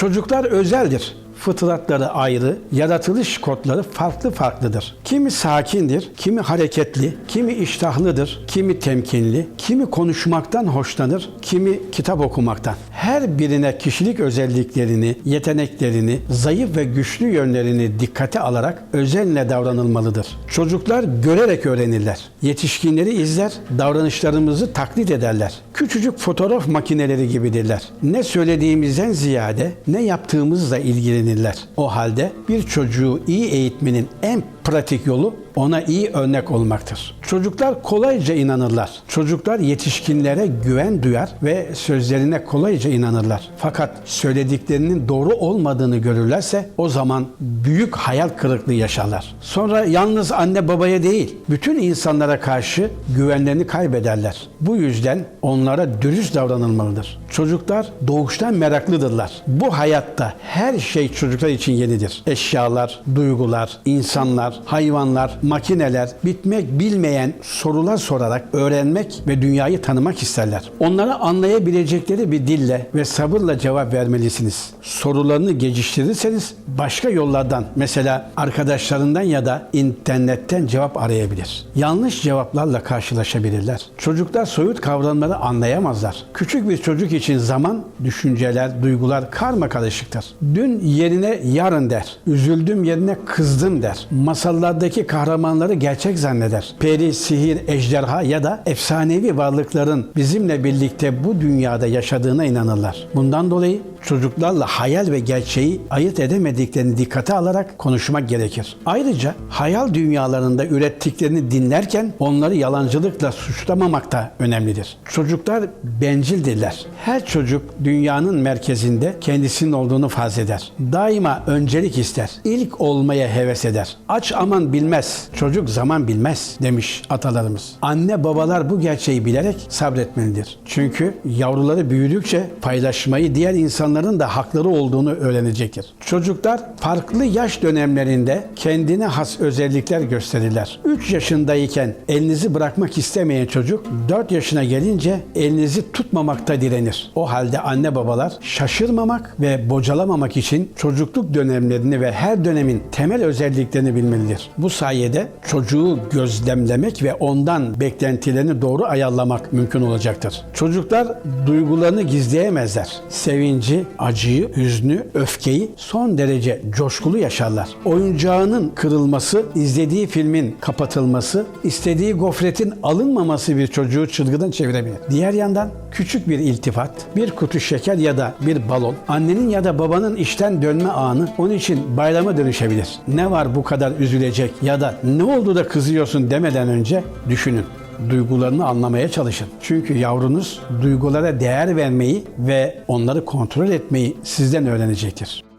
Çocuklar özeldir. Fıtratları ayrı, yaratılış kodları farklı farklıdır. Kimi sakindir, kimi hareketli, kimi iştahlıdır, kimi temkinli, kimi konuşmaktan hoşlanır, kimi kitap okumaktan. Her birine kişilik özelliklerini, yeteneklerini, zayıf ve güçlü yönlerini dikkate alarak özenle davranılmalıdır. Çocuklar görerek öğrenirler. Yetişkinleri izler, davranışlarımızı taklit ederler. Küçücük fotoğraf makineleri gibidirler. Ne söylediğimizden ziyade ne yaptığımızla ilgilenirler. O halde bir çocuğu iyi eğitmenin en pratik yolu ona iyi örnek olmaktır. Çocuklar kolayca inanırlar. Çocuklar yetişkinlere güven duyar ve sözlerine kolayca inanırlar. Fakat söylediklerinin doğru olmadığını görürlerse o zaman büyük hayal kırıklığı yaşarlar. Sonra yalnız anne babaya değil, bütün insanlara karşı güvenlerini kaybederler. Bu yüzden onlara dürüst davranılmalıdır. Çocuklar doğuştan meraklıdırlar. Bu hayatta her şey çocuklar için yenidir. Eşyalar, duygular, insanlar, hayvanlar, makineler bitmek bilmeyen sorular sorarak öğrenmek ve dünyayı tanımak isterler. Onlara anlayabilecekleri bir dille ve sabırla cevap vermelisiniz. Sorularını geçiştirirseniz başka yollardan mesela arkadaşlarından ya da internetten cevap arayabilir. Yanlış cevaplarla karşılaşabilirler. Çocuklar soyut kavramları anlayamazlar. Küçük bir çocuk için zaman, düşünceler, duygular karma karışıktır. Dün yerine yarın der. Üzüldüm yerine kızdım der. Masallardaki kahramanları gerçek zanneder. Peri, sihir, ejderha ya da efsanevi varlıkların bizimle birlikte bu dünyada yaşadığına inanırlar. Bundan dolayı çocuklarla hayal ve gerçeği ayırt edemediklerini dikkate alarak konuşmak gerekir. Ayrıca hayal dünyalarında ürettiklerini dinlerken onları yalancılıkla suçlamamak da önemlidir. Çocuklar bencildirler. Her çocuk dünyanın merkezinde kendisinin olduğunu farz eder. Daima öncelik ister. İlk olmaya heves eder. Aç aman bilmez, çocuk zaman bilmez demiş atalarımız. Anne babalar bu gerçeği bilerek sabretmelidir. Çünkü yavruları büyüdükçe paylaşmayı diğer insanların da hakları olduğunu öğrenecektir. Çocuklar farklı yaş dönemlerinde kendine has özellikler gösterirler. 3 yaşındayken elinizi bırakmak istemeyen çocuk 4 yaşına gelince elinizi tutmamakta direnir. O halde anne babalar şaşırmamak ve bocalamamak için çocukluk dönemlerini ve her dönemin temel özelliklerini bilmelidir. Bu sayede çocuğu gözlemlemek ve ondan beklentilerini doğru ayarlamak mümkün olacaktır. Çocuklar duygularını gizleyemezler. Sevinci, acıyı, hüznü, öfkeyi son derece coşkulu yaşarlar. Oyuncağının kırılması, izlediği filmin kapatılması, istediği gofretin alınmaması bir çocuğu çılgına çevirebilir. Diğer yandan küçük bir iltifat, bir kutu şeker ya da bir balon, annenin ya da babanın işten dönme anı onun için bayrama dönüşebilir. Ne var bu kadar üzülecek ya da ne oldu da kızıyorsun demeden önce düşünün duygularını anlamaya çalışın. Çünkü yavrunuz duygulara değer vermeyi ve onları kontrol etmeyi sizden öğrenecektir.